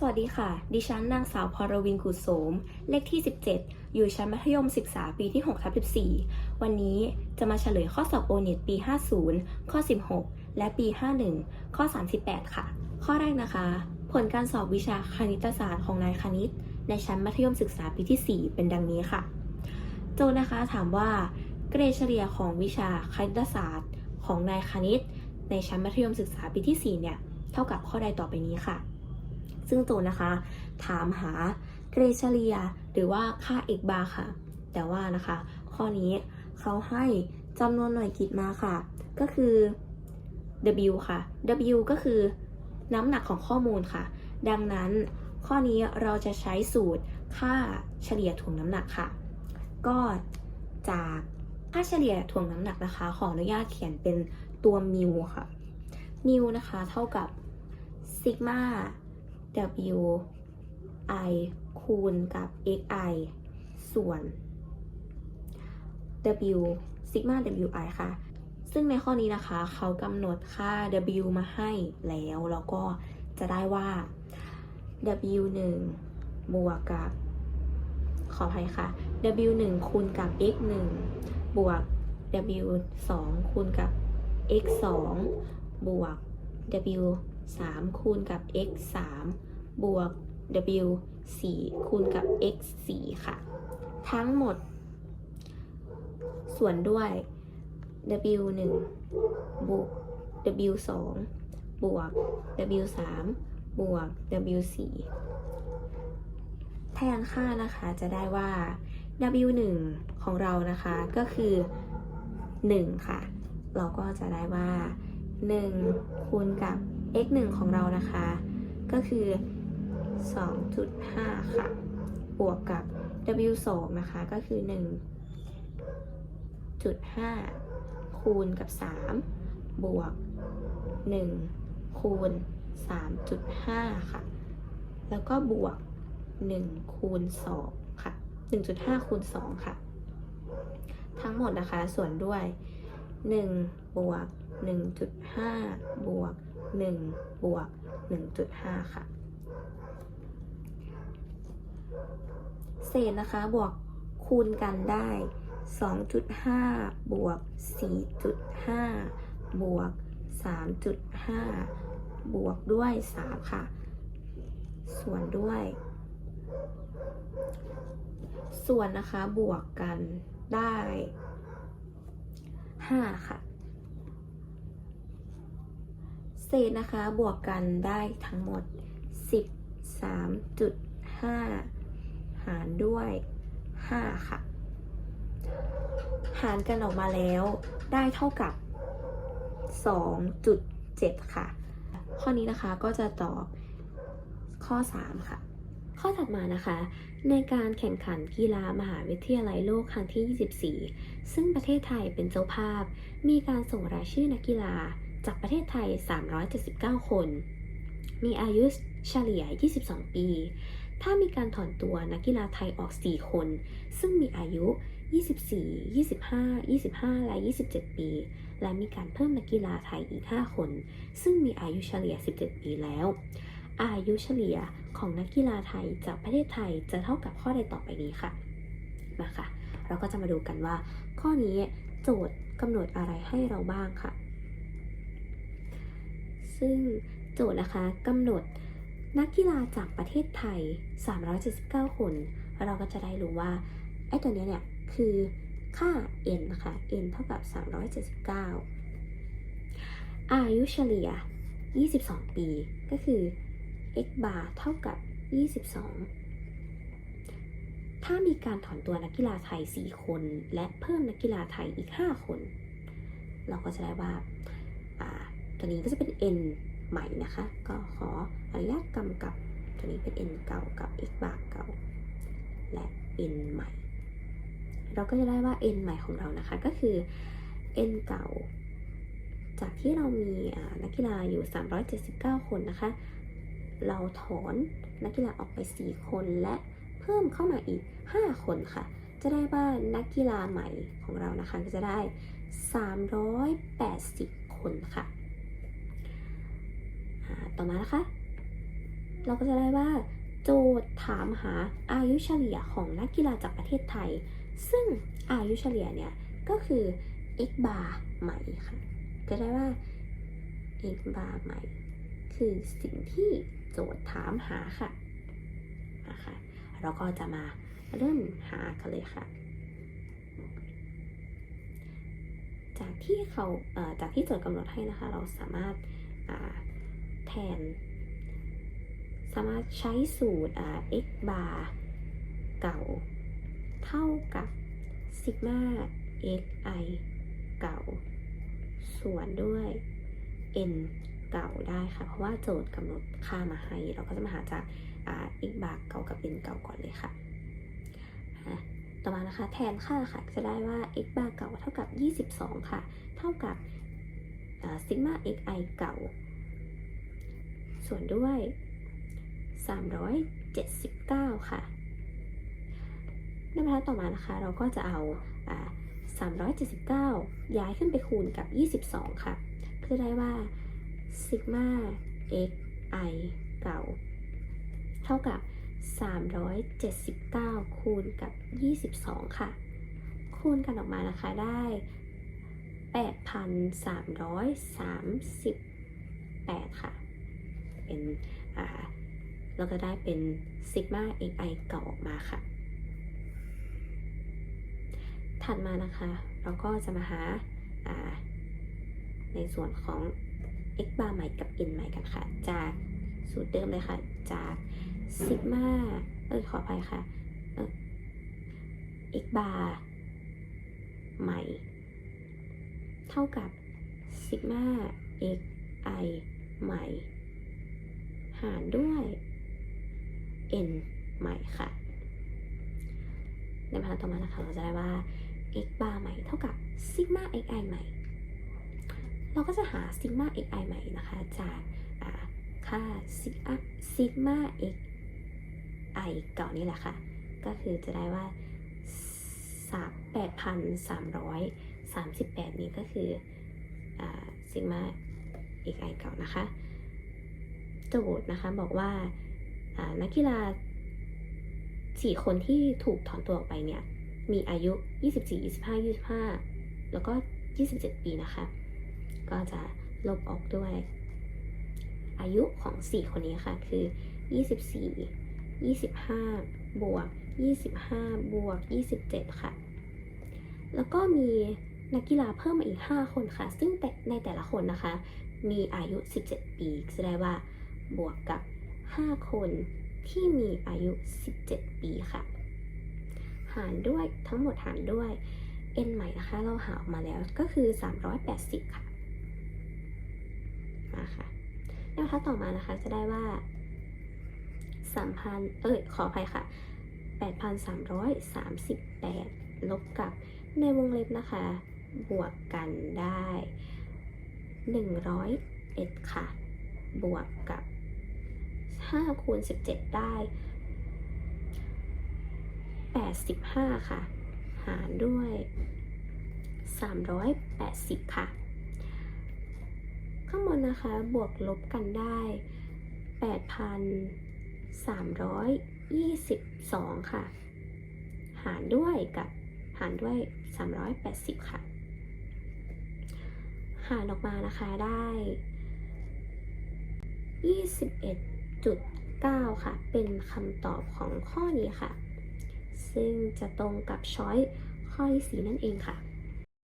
สวัสดีค่ะ ดิฉันนางสาวพรวินกุศโสม เลขที่ 17 อยู่ชั้นมัธยมศึกษาปีที่6ทับ14 วันนี้จะมาเฉลยข้อสอบโอเน็ตปี 50 ข้อ 16 และปี 51 ข้อ 38 ค่ะ ข้อแรกนะคะ ผลการสอบวิชาคณิตศาสตร์ของนายคณิต ในชั้นมัธยมศึกษาปีที่ 4 เป็นดังนี้ค่ะ โจทย์นะคะถามว่า เกรดเฉลี่ยของวิชาคณิตศาสตร์ ของนายคณิต ในชั้นมัธยมศึกษาปีที่ 4 เนี่ย เท่ากับข้อใดต่อไปนี้ค่ะ ซึ่งโจทย์นะคะ ถามหาเกรเฉลีย หรือว่าค่า x bar ค่ะ แต่ว่านะคะ ข้อนี้เขาให้จำนวนหน่วยกิจมาค่ะ ก็คือ w ค่ะ w ก็คือน้ำหนักของข้อมูลค่ะ ดังนั้นข้อนี้เราจะใช้สูตรค่าเฉลี่ยถ่วงน้ำหนักค่ะ ก็จากค่าเฉลี่ยถ่วงน้ำหนักนะคะ ขออนุญาตเขียนเป็นตัวมิวค่ะมิวนะคะ เท่ากับซิกมา w i คูณกับ x i ส่วน w ซิกมา w i ค่ะ ซึ่งในข้อนี้นะคะ เขากำหนดค่า w มาให้แล้ว แล้วก็จะได้ว่า w 1บวกกับ ขออภัยค่ะ w 1คูณกับ x 1บวก w 2คูณกับ x 2บวก w 3คูณกับ x 3 บวก w 4คูณกับ x 4ค่ะ ทั้งหมด ส่วนด้วย w 1บวก w 2บวก w 3บวก w 4แทนค่านะคะจะได้ว่า w 1ของเรานะคะก็คือ 1 ค่ะ เราก็จะได้ว่า 1 คูณกับ x 1ของเรานะคะ ก็คือ 2.5 ค่ะ บวกกับ w 2นะคะ ก็คือ 1.5 คูณกับ 3 บวก 1 คูณ 3.5 ค่ะ แล้วก็บวก 1 คูณ 2 ค่ะ 1.5 คูณ 2 ค่ะ ทั้งหมดนะคะ ส่วนด้วย 1 บวก 1.5 บวก 1 บวก 1.5 ค่ะ เศษนะคะบวกคูณกันได้ 2.5 บวก 4.5 บวก 3.5 บวกด้วย 3 ค่ะ ส่วนด้วย ส่วนนะคะบวกกันได้ 5 ค่ะเศษนะคะบวกกันได้ทั้งหมด 13.5 หารด้วย 5 ค่ะ หารกันออกมาแล้วได้เท่ากับ 2.7 ค่ะ ข้อนี้นะคะก็จะตอบข้อ 3 ค่ะ ข้อถัดมานะคะ ในการแข่งขันกีฬามหาวิทยาลัยโลกครั้งที่ 24 ซึ่งประเทศไทยเป็นเจ้าภาพ มีการส่งรายชื่อนักกีฬาจากประเทศไทย 379 คน มีอายุเฉลี่ย 22 ปี ถ้ามีการถอนตัวนักกีฬาไทยออก 4 คน ซึ่งมีอายุ 24 25 25 และ 27 ปี และมีการเพิ่มนักกีฬาไทยอีก 5 คน ซึ่งมีอายุเฉลี่ย 17 ปีแล้ว อายุเฉลี่ยของนักกีฬาไทยจากประเทศไทยจะเท่ากับข้อใดต่อไปนี้ค่ะ มาค่ะ เราก็จะมาดูกันว่า ข้อนี้โจทย์กำหนดอะไรให้เราบ้างค่ะ ซึ่งโจทย์นะคะกำหนด นักกีฬาจากประเทศไทย 379 คน เราก็จะได้รู้ว่า ไอ้ตัวเนี้ยเนี่ย คือค่า n นะคะ n เท่ากับ 379 อายุเฉลี่ย 22 ปี ก็คือ x bar เท่ากับ 22 ถ้ามีการถอนตัวนักกีฬาไทย 4 คน และเพิ่มนักกีฬาไทยอีก 5 คน เราก็จะได้ว่าอ่าตัวนี้ก็จะเป็น n ใหม่นะคะ ก็ขออนุญาตกำกับตัวนี้เป็น n เก่ากับ x bar เก่า และ n ใหม่ เราก็จะได้ว่า n ใหม่ของเรานะคะก็คือ n เก่า จากที่เรามีนักกีฬาอยู่ 379 คนนะคะ เราถอนนักกีฬาออกไป 4 คนและเพิ่มเข้ามาอีก 5 คนค่ะ จะได้ว่านักกีฬาใหม่ของเรานะคะก็จะได้ 380 คนค่ะ ต่อมานะคะ เราก็จะได้ว่า โจทย์ถามหาอายุเฉลี่ยของนักกีฬาจากประเทศไทย ซึ่งอายุเฉลี่ยเนี่ยก็คือ x bar ใหม่ค่ะจะได้ว่า x bar ใหม่ คือสิ่งที่โจทย์ถามหาค่ะนะคะเราก็จะมาเริ่มหากันเลยค่ะ จากที่เขาจากที่โจทย์กำหนดให้นะคะ เราสามารถ แทน สามารถใช้สูตร x bar เก่า เท่ากับซิกมา x i เก่า ส่วนด้วย n เก่าได้ค่ะ เพราะว่าโจทย์กำหนดค่ามาให้ เราก็จะมาหาจาก x bar เก่ากับ n เก่าก่อนเลยค่ะอะต่อมานะคะ แทนค่าค่ะ จะได้ว่า x bar เก่าเท่ากับ 22 ค่ะ เท่ากับซิกมา x i เก่า ส่วนด้วย 379 ค่ะในบรรทัดต่อมานะคะ เราก็จะเอาอา379 ย้ายขึ้นไปคูณกับ 22 ค่ะ เพื่อได้ว่าซิกมา x i เก่า เท่ากับ 379 คูณกับ 22 ค่ะ คูณกันออกมานะคะได้ 8,338 ค่ะ เป็นเราก็ได้เป็นซิกมา xi เก่าออกมาค่ะ ถัดมานะคะ เราก็จะมาหาาในส่วนของ x bar ใหม่กับ n ใหม่กันค่ะ จากสูตรเดิมเลยค่ะ จากซิกมาเออขออภัยค่ะเออ x bar ใหม่ เท่ากับซิกมา x i ใหม่ หารด้วย n ใหม่ค่ะ ในบรรทัดต่อมานะคะเราจะได้ว่า x bar ใหม่เท่ากับซิกมา x i ใหม่ เราก็จะหาซิกมา x i ใหม่นะคะ จากค่าซิกซิกมา x i เก่านี่แหละค่ะ ก็คือจะได้ว่าสามแปดพันสามร้อยสามสิบแปดนี้ก็คือซิกมา x i เก่านะคะ โจทย์นะคะบอกว่านักกีฬาสี่คนที่ถูกถอนตัวออกไปเนี่ยมีอายุ 24 25 25 แล้วก็ 27 ปีนะคะ ก็จะลบออกด้วย อายุของ 4 คนนี้ค่ะ คือ 24 25 บวก 25 บวก 27 ค่ะ แล้วก็มีนักกีฬาเพิ่มมาอีก 5 คนค่ะ ซึ่งในแต่ละคนนะคะ มีอายุ 17 ปีแสดงว่า บวกกับ 5 คนที่มีอายุ 17 ปีค่ะ หารด้วยทั้งหมดหารด้วย n ใหม่นะคะ เราหาออกมาแล้วก็คือ 380 ค่ะ มาค่ะแนวทางต่อมานะคะจะได้ว่า 3,000 เอ้ย ขออภัยค่ะ 8,338 ลบกับในวงเล็บนะคะ บวกกันได้ 101 ค่ะ บวกกับ 5คูณ17 ได้ 85 ค่ะ หารด้วย 380 ค่ะ ข้างบนนะคะ บวกลบกันได้ 8,322 ค่ะ หารด้วยกับหารด้วย 380 ค่ะ หารออกมานะคะได้ 21.9ค่ะ เป็นคำตอบของข้อนี้ค่ะ ซึ่งจะตรงกับช้อยข้อที่สีนั่นเองค่ะ